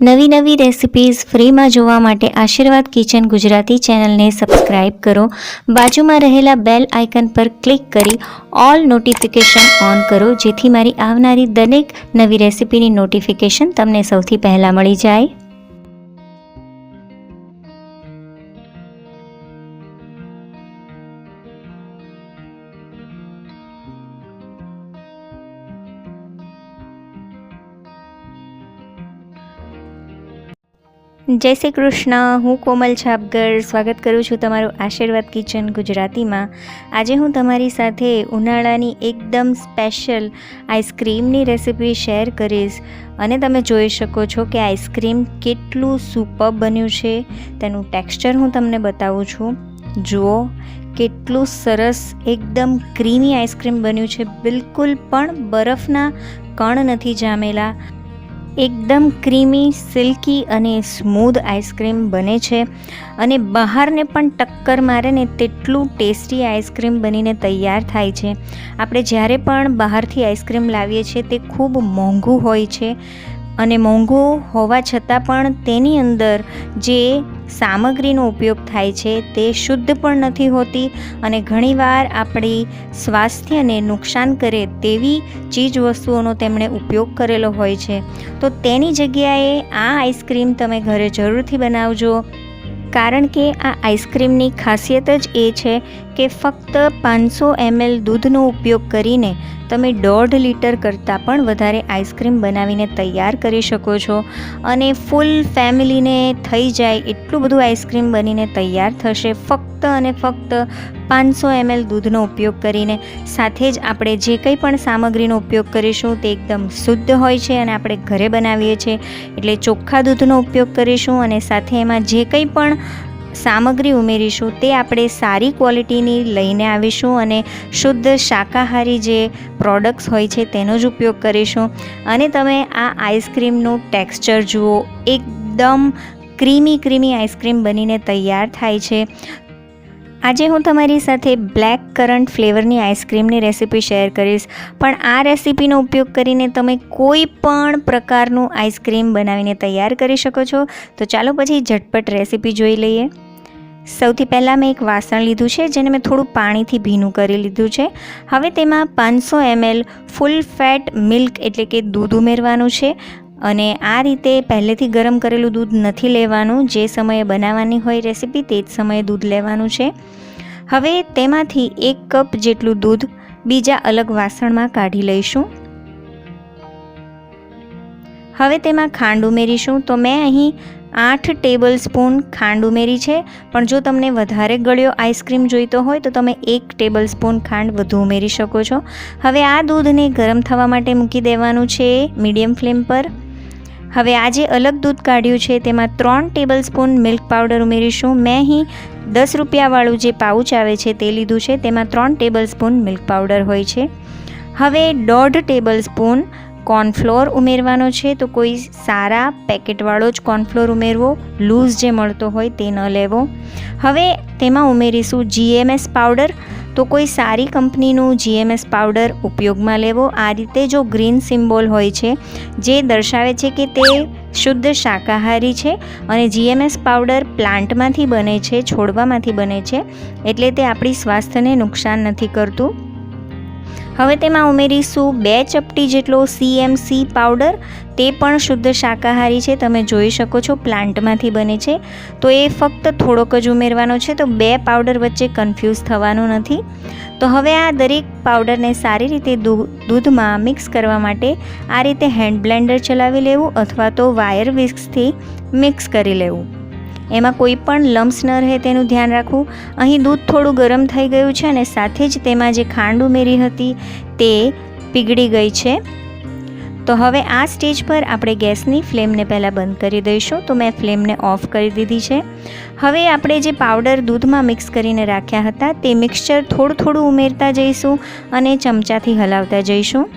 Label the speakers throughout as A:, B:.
A: નવી નવી રેસિપીઝ ફ્રીમાં જોવા માટે આશીર્વાદ કિચન ગુજરાતી ચેનલને સબસ્ક્રાઇબ કરો. બાજુમાં રહેલા બેલ આઇકન પર ક્લિક કરી ઓલ નોટિફિકેશન ઓન કરો, જેથી મારી આવનારી દરેક નવી રેસિપીની નોટિફિકેશન તમને સૌથી પહેલાં મળી જાય. જય શ્રી કૃષ્ણ, હું કોમલ છાપગર. સ્વાગત કરું છું તમારું આશીર્વાદ કિચન ગુજરાતીમાં. આજે હું તમારી સાથે ઉનાળાની એકદમ સ્પેશિયલ આઈસ્ક્રીમની રેસિપી શેર કરીશ. અને તમે જોઈ શકો છો કે આઈસ્ક્રીમ કેટલું સુપર બન્યું છે. તેનું ટેક્સચર હું તમને બતાવું છું. જુઓ, કેટલું સરસ, એકદમ ક્રીમી આઈસ્ક્રીમ બન્યું છે. બિલકુલ પણ બરફના કણ નથી જામેલા. એકદમ ક્રીમી સિલ્કી અને સ્મૂધ આઈસ્ક્રીમ બને છે. અને બહારને પણ ટક્કર મારે ને તેટલું ટેસ્ટી આઈસ્ક્રીમ બનીને તૈયાર થાય છે. આપણે જ્યારે પણ બહારથી આઈસ્ક્રીમ લાવીએ છીએ, તે ખૂબ મોંઘું હોય છે. અને મોંઘું હોવા છતાં પણ તેની અંદર જે સામગ્રીનો ઉપયોગ થાય છે તે શુદ્ધ પણ નથી હોતી અને ઘણીવાર આપણી સ્વાસ્થ્યને નુકસાન કરે તેવી ચીજ વસ્તુઓનો તેમણે ઉપયોગ કરેલો હોય છે. તો તેની જગ્યાએ આ આઈસ્ક્રીમ તમે ઘરે જરૂરથી બનાવજો. કારણ કે આ આઈસ્ક્રીમની ખાસિયત જ એ છે કે ફક્ત પાંચસો એમએલ દૂધનો ઉપયોગ કરીને તમે દોઢ લીટર કરતાં પણ વધારે આઈસ્ક્રીમ બનાવીને તૈયાર કરી શકો છો. અને ફૂલ ફેમિલીને થઈ જાય એટલું બધું આઈસ્ક્રીમ બનીને તૈયાર થશે. ફક્ત અને ફક્ત પાંચસો એમએલ દૂધનો ઉપયોગ કરીને. સાથે જ આપણે જે કંઈ પણ સામગ્રીનો ઉપયોગ કરીશું તે એકદમ શુદ્ધ હોય છે અને આપણે ઘરે બનાવીએ છીએ. એટલે ચોખ્ખા દૂધનો ઉપયોગ કરીશું અને સાથે એમાં જે કંઈ પણ સામગ્રી ઉમેરીશું તે આપણે સારી ક્વોલિટીની લઈને આવીશું અને શુદ્ધ શાકાહારી જે પ્રોડક્ટ્સ હોય છે તેનો જ ઉપયોગ કરીશું. અને તમે આ આઈસ્ક્રીમનું ટેક્સચર જુઓ, એકદમ ક્રીમી ક્રીમી આઈસ્ક્રીમ બનીને તૈયાર થાય છે. આજે હું તમારી સાથે બ્લેક કરન્ટ ફ્લેવરની આઈસ્ક્રીમની રેસિપી શેર કરીશ. પણ આ રેસિપીનો ઉપયોગ કરીને તમે કોઈ પણ પ્રકારનું આઈસ્ક્રીમ બનાવીને તૈયાર કરી શકો છો. તો ચાલો પછી ઝટપટ રેસિપી જોઈ લઈએ. સૌથી પહેલાં મેં એક વાસણ લીધું છે, જેને મેં થોડું પાણીથી ભીનું કરી લીધું છે. હવે તેમાં પાંચસો એમએલ ફૂલ ફેટ મિલ્ક એટલે કે દૂધ ઉમેરવાનું છે અને આ રીતે પહેલેથી ગરમ કરેલું દૂધ નથી લેવાનું. જે સમયે બનાવવાની હોય રેસીપી તે જ સમયે દૂધ લેવાનું છે. હવે તેમાંથી એક કપ જેટલું દૂધ બીજા અલગ વાસણમાં કાઢી લઈશું. હવે તેમાં ખાંડ ઉમેરીશું. તો મેં અહીં આઠ ટેબલ સ્પૂન ખાંડ ઉમેરી છે. પણ જો તમને વધારે ગળ્યો આઈસ્ક્રીમ જોઈતો હોય, તો તમે એક ટેબલ સ્પૂન ખાંડ વધુ ઉમેરી શકો છો. હવે આ દૂધને ગરમ થવા માટે મૂકી દેવાનું છે મીડિયમ ફ્લેમ પર. હવે આ જે અલગ દૂધ કાઢ્યું છે, તેમાં ત્રણ ટેબલ સ્પૂન મિલ્ક પાવડર ઉમેરીશું. મેં અહીં દસ રૂપિયાવાળું જે પાઉચ આવે છે, તે લીધું છે. તેમાં ત્રણ ટેબલ સ્પૂન મિલ્ક પાવડર હોય છે. હવે દોઢ ટેબલ સ્પૂન કોર્નફ્લોર ઉમેરવાનો છે, તો કોઈ સારા પેકેટવાળો જ કોર્નફ્લોર ઉમેરવો, લૂઝ જે મળતો હોય તે ન લેવો. હવે તેમાં ઉમેરીશું જીએમએસ પાવડર, તો કોઈ સારી કંપનીનું જીએમએસ પાવડર ઉપયોગમાં લેવો. આ રીતે જો ગ્રીન સિમ્બોલ હોય છે, જે દર્શાવે છે કે તે શુદ્ધ શાકાહારી છે અને જીએમએસ પાવડર પ્લાન્ટમાંથી બને છે, છોડવામાંથી બને છે, એટલે તે આપણી સ્વાસ્થ્યને નુકસાન નથી કરતું. હવે તેમાં ઉમેરીશું બે ચપટી જેટલો સીએમસી પાવડર તે પણ શુદ્ધ શાકાહારી છે. તમે જોઈ શકો છો પ્લાન્ટમાંથી બને છે. તો એ ફક્ત થોડોક જ ઉમેરવાનો છે. તો બે પાવડર વચ્ચે કન્ફ્યુઝ થવાનું નથી. તો હવે આ દરેક પાવડરને સારી રીતે દૂધમાં મિક્સ કરવા માટે આ રીતે હેન્ડ બ્લેન્ડર ચલાવી લેવું અથવા તો વાયર વિસ્કથી મિક્સ કરી લેવું. એમાં કોઈ પણ લમ્સ ન રહે તેનું ધ્યાન રાખવું. અહીં દૂધ થોડું ગરમ થઈ ગયું છે અને સાથે જ તેમાં જે ખાંડ ઉમેરી હતી તે પીગળી ગઈ છે. તો હવે આ સ્ટેજ પર આપણે ગેસની ફ્લેમને પહેલાં બંધ કરી દઈશું. તો મેં ફ્લેમને ઓફ કરી દીધી છે. હવે આપણે જે પાવડર દૂધમાં મિક્સ કરીને રાખ્યા હતા તે મિક્સચર થોડું થોડું ઉમેરતા જઈશું અને ચમચાથી હલાવતા જઈશું.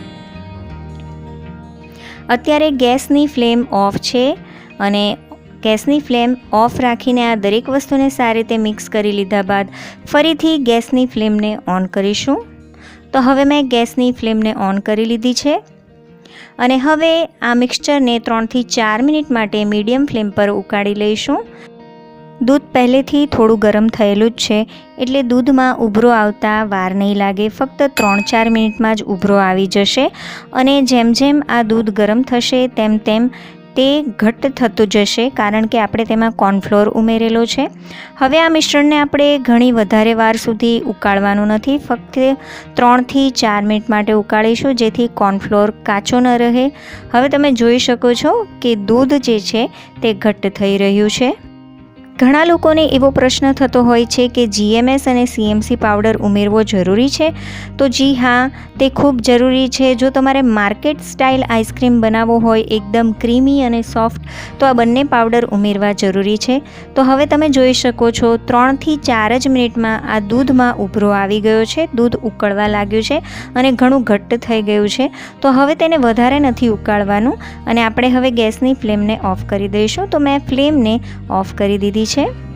A: અત્યારે ગેસની ફ્લેમ ઓફ છે અને ગેસની ફ્લેમ ઓફ રાખીને આ દરેક વસ્તુને સારી રીતે મિક્સ કરી લીધા બાદ ફરીથી ગેસની ફ્લેમને ઓન કરીશું. તો હવે મેં ગેસની ફ્લેમને ઓન કરી લીધી છે. અને હવે આ મિક્સચરને ત્રણથી ચાર મિનિટ માટે મીડિયમ ફ્લેમ પર ઉકાળી લઈશું. દૂધ પહેલેથી થોડું ગરમ થયેલું જ છે, એટલે દૂધમાં ઉભરો આવતા વાર નહીં લાગે, ફક્ત ત્રણ ચાર મિનિટમાં જ ઉભરો આવી જશે. અને જેમ જેમ આ દૂધ ગરમ થશે, તેમ તેમ તે ઘટ્ટ થતું જશે કારણ કે આપણે તેમાં કોર્નફ્લોર ઉમેરેલો છે. હવે આ મિશ્રણને આપણે ઘણી વધારે વાર સુધી ઉકાળવાનું નથી. ફક્ત ત્રણથી ચાર મિનિટ માટે ઉકાળીશું જેથી કોર્નફ્લોર કાચો ન રહે. હવે તમે જોઈ શકો છો કે દૂધ જે છે તે ઘટ્ટ થઈ રહ્યું છે. ઘણા લોકોને એવો પ્રશ્ન થતો હોય છે કે જીએમએસ અને સીએમસી પાવડર ઉમેરવો જરૂરી છે? તો જી હા, તે ખૂબ જરૂરી છે. જો તમારે માર્કેટ સ્ટાઇલ આઈસ્ક્રીમ બનાવવો હોય, એકદમ ક્રીમી અને સોફ્ટ, તો આ બંને પાવડર ઉમેરવા જરૂરી છે. તો હવે તમે જોઈ શકો છો ત્રણથી ચાર જ મિનિટમાં આ દૂધમાં ઉભરો આવી ગયો છે. દૂધ ઉકળવા લાગ્યું છે અને ઘણું ઘટ્ટ થઈ ગયું છે. તો હવે તેને વધારે નથી ઉકાળવાનું અને આપણે હવે ગેસની ફ્લેમને ઓફ કરી દઈશું. તો મેં ફ્લેમને ઓફ કરી દીધી છે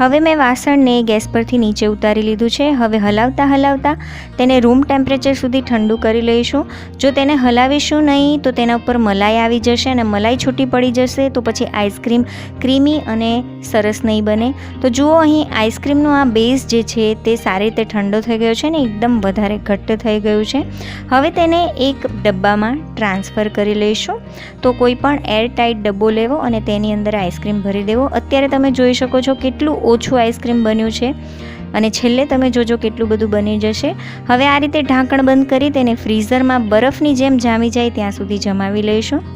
A: હવે મેં વાસણને ગેસ પરથી નીચે ઉતારી લીધું છે. હવે હલાવતા હલાવતા તેને રૂમ ટેમ્પરેચર સુધી ઠંડુ કરી લઈશું. જો તેને હલાવીશું નહીં, તો તેના ઉપર મલાઈ આવી જશે અને મલાઈ છૂટી પડી જશે, તો પછી આઈસ્ક્રીમ ક્રીમી અને સરસ નહીં બને. તો જુઓ અહીં આઈસ્ક્રીમનો આ બેઝ જે છે, તે સારી રીતે ઠંડો થઈ ગયો છે ને એકદમ વધારે ઘટ્ટ થઈ ગયું છે. હવે તેને એક ડબ્બામાં ટ્રાન્સફર કરી લઈશું. તો કોઈ પણ એર ટાઈટ ડબ્બો લેવો અને તેની અંદર આઈસ્ક્રીમ ભરી દેવો. અત્યારે તમે જોઈ શકો છો કેટલું ઓછું આઈસ્ક્રીમ બન્યું છે અને છેલ્લે તમે જોજો કેટલું બધું બની જશે. હવે આ રીતે ઢાંકણ બંધ કરી તેને ફ્રીઝરમાં બરફની જેમ જામી જાય ત્યાં સુધી જમાવી લઈશું.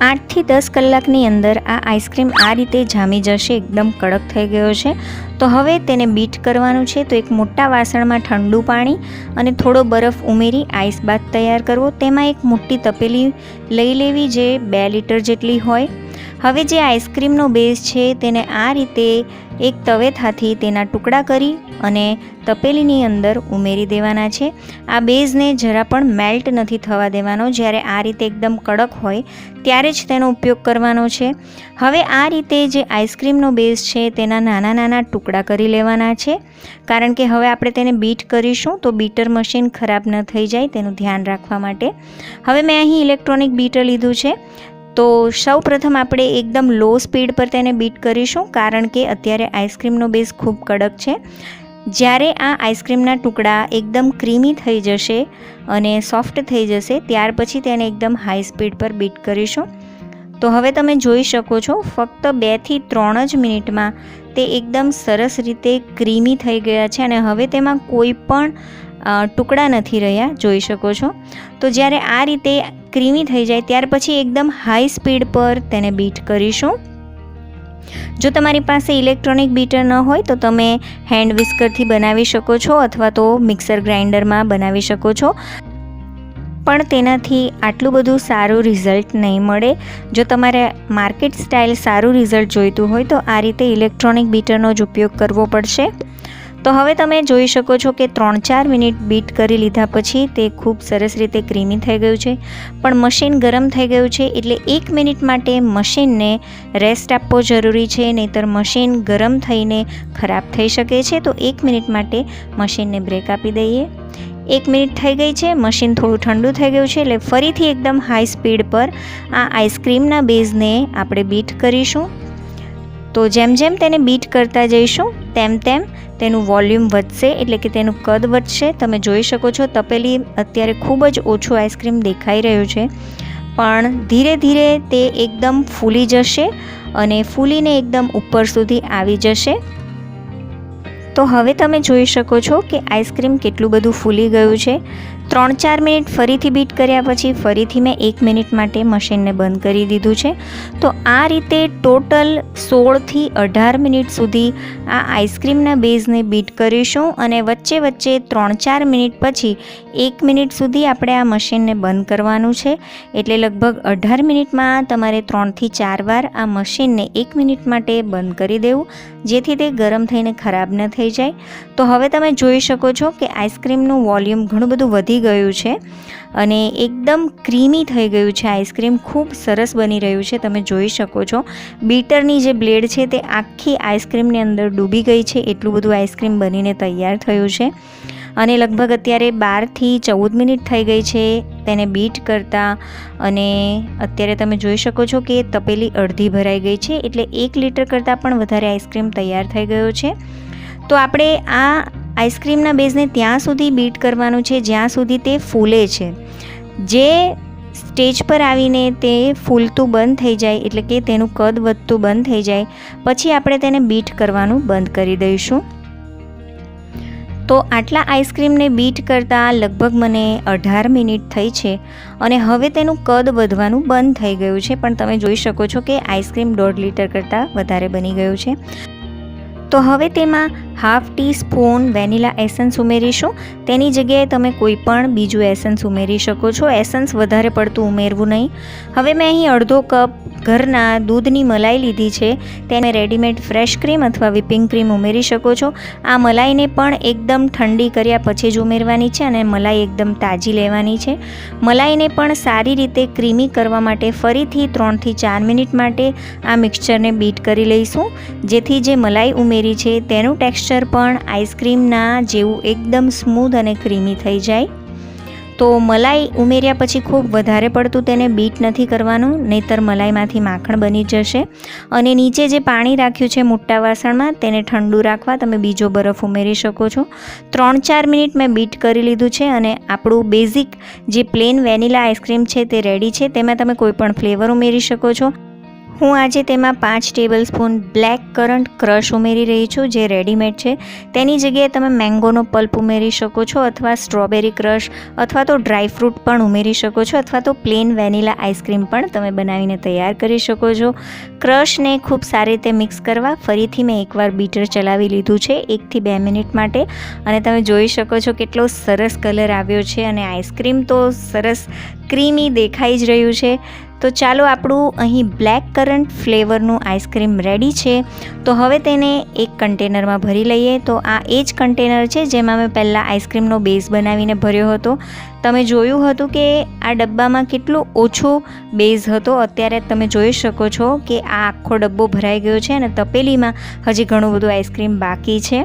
A: આઠથી દસ કલાકની અંદર આ આઈસ્ક્રીમ આ રીતે જામી જશે, એકદમ કડક થઈ ગયો છે. તો હવે તેને બીટ કરવાનું છે, તો એક મોટા વાસણમાં ઠંડુ પાણી અને થોડો બરફ ઉમેરી આઈસ બાથ તૈયાર કરવો. તેમાં એક મોટી તપેલી લઈ લેવી જે બે લીટર જેટલી હોય. હવે જે આઈસ્ક્રીમનો બેઝ છે, તેને આ રીતે એક તવેથાથી તેના ટુકડા કરી અને તપેલીની અંદર ઉમેરી દેવાના છે. આ બેઝને જરા પણ મેલ્ટ નથી થવા દેવાનો. જ્યારે આ રીતે એકદમ કડક હોય, ત્યારે જ તેનો ઉપયોગ કરવાનો છે. હવે આ રીતે જે આઈસ્ક્રીમનો બેઝ છે, તેના નાના નાના ટુકડા કરી લેવાના છે. કારણ કે હવે આપણે તેને બીટ કરીશું, તો બીટર મશીન ખરાબ ન થઈ જાય, તેનું ધ્યાન રાખવા માટે. હવે મેં અહીં ઇલેક્ટ્રોનિક બીટર લીધું છે. તો સૌ પ્રથમ આપણે એકદમ લો સ્પીડ પર તેને બીટ કરીશું, કારણ કે અત્યારે આઈસ્ક્રીમનો બેઝ ખૂબ કડક છે. જ્યારે આ આઈસ્ક્રીમના ટુકડા એકદમ ક્રીમી થઈ જશે અને સોફ્ટ થઈ જશે, ત્યાર પછી તેને એકદમ હાઈ સ્પીડ પર બીટ કરીશું. તો હવે તમે જોઈ શકો છો, ફક્ત બેથી ત્રણ જ મિનિટમાં તે એકદમ સરસ રીતે ક્રીમી થઈ ગયા છે અને હવે તેમાં કોઈ પણ ટુકડા નથી રહ્યા, જોઈ શકો છો. તો જ્યારે આ રીતે ક્રીમી થઈ જાય, ત્યાર પછી એકદમ હાઈ સ્પીડ પર તેને બીટ કરીશું. જો તમારી પાસે ઇલેક્ટ્રોનિક બીટર ન હોય, તો તમે હેન્ડ વિસ્કરથી બનાવી શકો છો અથવા તો મિક્સર ગ્રાઇન્ડરમાં બનાવી શકો છો. પણ તેનાથી આટલું બધું સારું રિઝલ્ટ નહીં મળે. જો તમારે માર્કેટ સ્ટાઇલ સારું રિઝલ્ટ જોઈતું હોય, તો આ રીતે ઇલેક્ટ્રોનિક બીટરનો જ ઉપયોગ કરવો પડશે. તો હવે તમે જોઈ શકો છો કે ત્રણ ચાર મિનિટ બીટ કરી લીધા પછી તે ખૂબ સરસ રીતે ક્રીમી થઈ ગયું છે. પણ મશીન ગરમ થઈ ગયું છે એટલે એક મિનિટ માટે મશીનને રેસ્ટ આપવો જરૂરી છે, નહીંતર મશીન ગરમ થઈને ખરાબ થઈ શકે છે. તો એક મિનિટ માટે મશીનને બ્રેક આપી દઈએ. એક મિનિટ થઈ ગઈ છે, મશીન થોડું ઠંડુ થઈ ગયું છે એટલે ફરીથી એકદમ હાઈ સ્પીડ પર આ આઈસ્ક્રીમના બેઝને આપણે બીટ કરીશું. તો જેમ જેમ તેને બીટ કરતા જઈશું તેમ તેમ તેનું વોલ્યુમ વધશે એટલે કે તેનું કદ વધશે. તમે જોઈ શકો છો તપેલી અત્યારે ખૂબ જ ઓછું આઈસ્ક્રીમ દેખાઈ રહ્યું છે. પણ ધીરે ધીરે તે એકદમ ફૂલી જશે અને ફૂલીને એકદમ ઉપર સુધી આવી જશે. તો હવે તમે જોઈ શકો છો કે આઈસ્ક્રીમ કેટલું બધું ફૂલી ગયું છે. ત્રણ ચાર મિનિટ ફરીથી બીટ કર્યા પછી ફરીથી મેં એક મિનિટ માટે મશીનને બંધ કરી દીધું છે. તો આ રીતે ટોટલ સોળથી અઢાર મિનિટ સુધી આ આઈસ્ક્રીમના બેઝને બીટ કરીશું અને વચ્ચે વચ્ચે ત્રણ ચાર મિનિટ પછી એક મિનિટ સુધી આપણે આ મશીનને બંધ કરવાનું છે. એટલે લગભગ અઢાર મિનિટમાં તમારે ત્રણથી ચાર વાર આ મશીનને એક મિનિટ માટે બંધ કરી દેવું, જેથી તે ગરમ થઈને ખરાબ ન થઈ જાય. તો હવે તમે જોઈ શકો છો કે આઈસ્ક્રીમનું વોલ્યુમ ઘણું બધું વધી ગયું છે અને એકદમ ક્રીમી થઈ ગયું છે. આઈસ્ક્રીમ ખૂબ સરસ બની રહ્યું છે. તમે જોઈ શકો છો. બીટરની જે બ્લેડ છે તે આખી આઈસ્ક્રીમની અંદર ડૂબી ગઈ છે. એટલું બધું આઈસ્ક્રીમ બનીને તૈયાર થયું છે. અને લગભગ અત્યારે બારથી ચૌદ મિનિટ થઈ ગઈ છે તેને બીટ કરતાં. અને અત્યારે તમે જોઈ શકો છો કે તપેલી અડધી ભરાઈ ગઈ છે એટલે એક લીટર કરતાં પણ વધારે આઈસ્ક્રીમ તૈયાર થઈ ગયો છે. તો આપણે આ આઈસ્ક્રીમના બેઝને ત્યાં સુધી બીટ કરવાનું છે, જ્યાં સુધી તે ફૂલે છે. જે સ્ટેજ પર આવીને તે ફૂલતું બંધ થઈ જાય, એટલે કે તેનું કદ વધતું બંધ થઈ જાય, પછી આપણે તેને બીટ કરવાનું બંધ કરી દઈશું. તો આટલા આઈસ્ક્રીમને બીટ કરતાં લગભગ મને અઢાર મિનિટ થઈ છે અને હવે તેનું કદ વધવાનું બંધ થઈ ગયું છે. પણ તમે જોઈ શકો છો કે આઈસ્ક્રીમ દોઢ લીટર કરતાં વધારે બની ગયું છે. તો હવે તેમાં half teaspoon vanilla essence ઉમેરીશું. તેની જગ્યાએ તમે કોઈ પણ બીજું એસન્સ ઉમેરી શકો છો. એસન્સ વધારે પડતું ઉમેરવું નહીં. હવે મેં અહીં અડધો કપ ઘરના દૂધની મલાઈ લીધી છે, તેને રેડીમેડ ફ્રેશ ક્રીમ અથવા વિપિંગ ક્રીમ ઉમેરી શકો છો. આ મલાઈને પણ એકદમ ઠંડી કર્યા પછી જ ઉમેરવાની છે અને મલાઈ એકદમ તાજી લેવાની છે. મલાઈને પણ સારી રીતે ક્રીમી કરવા માટે ફરીથી ત્રણથી ચાર મિનિટ માટે આ મિક્સચરને બીટ કરી લઈશું. જેથી જે મલાઈ ઉમેરી છે તેનું ટેક્સચર પણ આઈસ્ક્રીમના જેવું એકદમ સ્મૂથ અને ક્રીમી થઈ જાય. તો મલાઈ ઉમેર્યા પછી ખૂબ વધારે પડતું તેને બીટ નથી કરવાનું, નહીતર મલાઈમાંથી માખણ બની જશે. અને નીચે જે પાણી રાખ્યું છે મોટા વાસણમાં, તેને ઠંડુ રાખવા તમે બીજો બરફ ઉમેરી શકો છો. ત્રણ ચાર મિનિટ મેં બીટ કરી લીધું છે અને આપણું બેઝિક જે પ્લેન વેનિલા આઈસ્ક્રીમ છે તે રેડી છે, તેમાં તમે કોઈ પણ ફ્લેવર ઉમેરી શકો છો. હું આજે તેમાં પાંચ tablespoon black currant crush ઉમેરી રહી છું, જે રેડીમેડ છે. તેની જગ્યાએ તમે મેંગોનો પલ્પ ઉમેરી શકો છો અથવા સ્ટ્રોબેરી ક્રશ અથવા તો ડ્રાયફ્રૂટ પણ ઉમેરી શકો છો અથવા તો પ્લેન વેનિલા આઈસ્ક્રીમ પણ તમે બનાવીને તૈયાર કરી શકો છો. ક્રશને ખૂબ સારી રીતે મિક્સ કરવા ફરીથી મેં એકવાર બીટર ચલાવી લીધું છે એકથી બે મિનિટ માટે. અને તમે જોઈ શકો છો કેટલો સરસ કલર આવ્યો છે અને આઈસ્ક્રીમ તો સરસ ક્રીમી દેખાઈ જ રહ્યું છે. તો ચાલો આપણું અહીં બ્લેક કરન્ટ ફ્લેવરનું આઈસ્ક્રીમ રેડી છે. તો હવે તેને એક કન્ટેનરમાં ભરી લઈએ. તો આ એ જ કન્ટેનર છે જેમાં મેં પહેલાં આઈસ્ક્રીમનો બેઝ બનાવીને ભર્યો હતો. તમે જોયું હતું કે આ ડબ્બામાં કેટલો ઓછો બેઝ હતો. અત્યારે તમે જોઈ શકો છો કે આ આખો ડબ્બો ભરાઈ ગયો છે અને તપેલીમાં હજી ઘણું બધું આઈસ્ક્રીમ બાકી છે.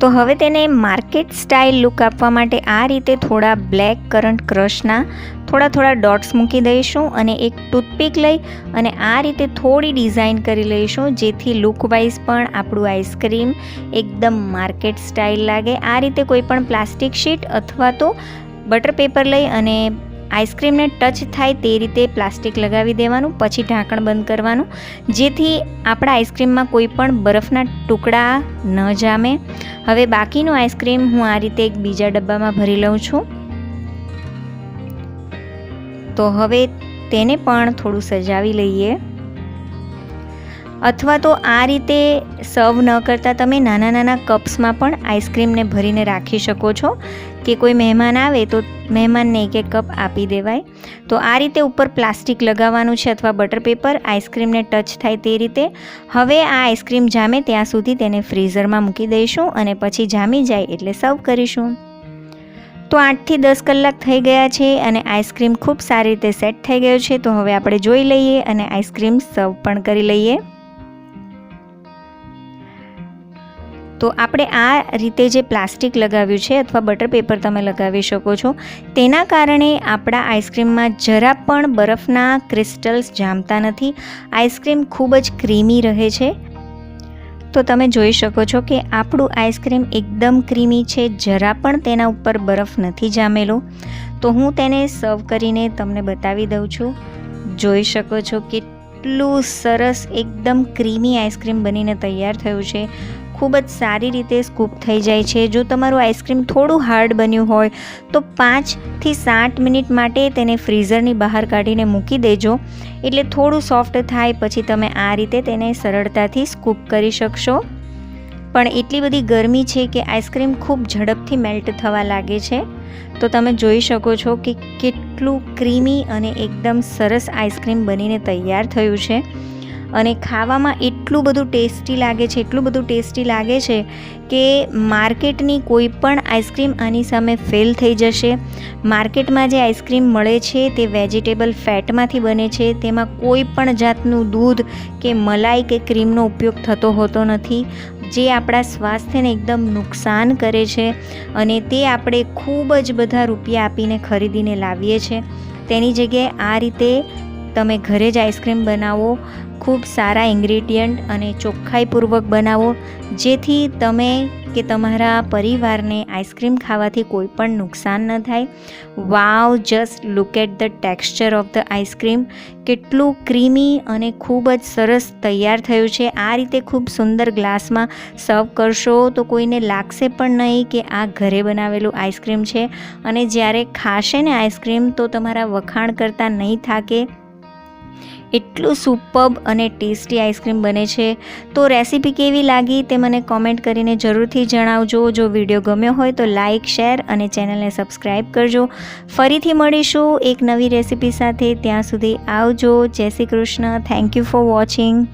A: તો હવે તેને માર્કેટ સ્ટાઇલ લુક આપવા માટે આ રીતે થોડા બ્લેક કરન્ટ ક્રશના થોડા થોડા ડોટ્સ મૂકી દઈશું અને એક ટૂથપીક લઈ અને આ રીતે થોડી ડિઝાઇન કરી લઈશું, જેથી લુકવાઇઝ પણ આપણું આઈસ્ક્રીમ એકદમ માર્કેટ સ્ટાઇલ લાગે. આ રીતે કોઈ પણ પ્લાસ્ટિક શીટ અથવા તો બટર પેપર લઈ અને આઈસ્ક્રીમને ટચ થાય તે રીતે પ્લાસ્ટિક લગાવી દેવાનું, પછી ઢાંકણ બંધ કરવાનું, જેથી આપણા આઈસ્ક્રીમમાં કોઈ પણ બરફના ટુકડા ન જામે. હવે બાકીનું આઈસ્ક્રીમ હું આ રીતે એક બીજા ડબ્બામાં ભરી લઉં છું. તો હવે તેને પણ થોડું સજાવી લઈએ. અથવા તો આ રીતે સર્વ ન કરતાં તમે નાના નાના કપ્સમાં પણ આઈસ્ક્રીમને ભરીને રાખી શકો છો. કે કોઈ મહેમાન આવે તો મહેમાનને એક એક કપ આપી દેવાય. તો આ રીતે ઉપર પ્લાસ્ટિક લગાવવાનું છે અથવા બટર પેપર આઈસ્ક્રીમને ટચ થાય તે રીતે. હવે આ આઈસ્ક્રીમ જામે ત્યાં સુધી તેને ફ્રીઝરમાં મૂકી દઈશું અને પછી જામી જાય એટલે સર્વ કરીશું. તો આઠથી દસ કલાક થઈ ગયા છે અને આઈસ્ક્રીમ ખૂબ સારી રીતે સેટ થઈ ગયો છે. તો હવે આપણે જોઈ લઈએ અને આઈસ્ક્રીમ સર્વ પણ કરી લઈએ. તો આપણે આ રીતે જે પ્લાસ્ટિક લગાવ્યું છે અથવા બટર પેપર તમે લગાવી શકો છો, તેના કારણે આપણા આઈસ્ક્રીમમાં જરા પણ બરફના ક્રિસ્ટલ્સ જામતા નથી. આઈસ્ક્રીમ ખૂબ જ ક્રીમી રહે છે. તો તમે જોઈ શકો છો કે આપણું આઈસ્ક્રીમ એકદમ ક્રીમી છે, જરા પણ તેના ઉપર બરફ નથી જામેલો. તો હું તેને સર્વ કરીને તમને બતાવી દઉં છું. જોઈ શકો છો કેટલું સરસ, એકદમ ક્રીમી આઈસ્ક્રીમ બનીને તૈયાર થયું છે. ખૂબ જ સારી રીતે સ્કૂપ થઈ જાય છે. જો તમારું આઈસ્ક્રીમ થોડું હાર્ડ બન્યું હોય, તો પાંચથી સાત મિનિટ માટે તેને ફ્રીઝરની બહાર કાઢીને મૂકી દેજો. એટલે થોડું સોફ્ટ થાય, પછી તમે આ રીતે તેને સરળતાથી સ્કૂપ કરી શકશો. પણ એટલી બધી ગરમી છે કે આઈસ્ક્રીમ ખૂબ ઝડપથી મેલ્ટ થવા લાગે છે. તો તમે જોઈ શકો છો કે કેટલું ક્રીમી અને એકદમ સરસ આઈસ્ક્રીમ બનીને તૈયાર થયું છે. અને ખાવામાં એટલું બધું ટેસ્ટી લાગે છે, એટલું બધું ટેસ્ટી લાગે છે કે માર્કેટની કોઈ પણ આઈસ્ક્રીમ આની સામે ફેલ થઈ જશે. માર્કેટમાં જે આઈસ્ક્રીમ મળે છે તે વેજીટેબલ ફેટમાંથી બને છે, તેમાં કોઈ પણ જાતનું દૂધ કે મલાઈ કે ક્રીમનો ઉપયોગ થતો હોતો નથી. જે આપણા સ્વાસ્થ્યને એકદમ નુકસાન કરે છે અને તે આપણે ખૂબ જ બધા રૂપિયા આપીને ખરીદીને લાવીએ છીએ તેની જગ્યાએ આ રીતે તમે ઘરે જ આઈસ્ક્રીમ બનાવો, ખૂબ સારા ઇન્ગ્રીડિયન્ટ અને ચોખ્ખાઈપૂર્વક બનાવો, જેથી તમે કે તમારા પરિવારને આઈસ્ક્રીમ ખાવાથી કોઈ પણ નુકસાન ન થાય. Wow, just look at the texture of the ice cream. કેટલું ક્રીમી અને ખૂબ જ સરસ તૈયાર થયું છે. આ રીતે ખૂબ સુંદર ગ્લાસમાં સર્વ કરશો તો કોઈને લાગશે પણ નહીં કે આ ઘરે બનાવેલું આઈસ્ક્રીમ છે. અને જ્યારે ખાશે ને આઈસ્ક્રીમ તો તમારા વખાણ કરતાં નહીં થાકે. એટલું સુપર્બ અને ટેસ્ટી આઈસ્ક્રીમ બને છે. તો રેસીપી કેવી લાગી તે મને કોમેન્ટ કરીને જરૂરથી જણાવજો. જો વીડિયો ગમ્યો હોય તો લાઇક શેર અને ચેનલને સબસ્ક્રાઈબ કરજો. ફરીથી મળીશું એક નવી રેસીપી સાથે. ત્યાં સુધી આવજો. Jai Shri Krishna. Thank you for watching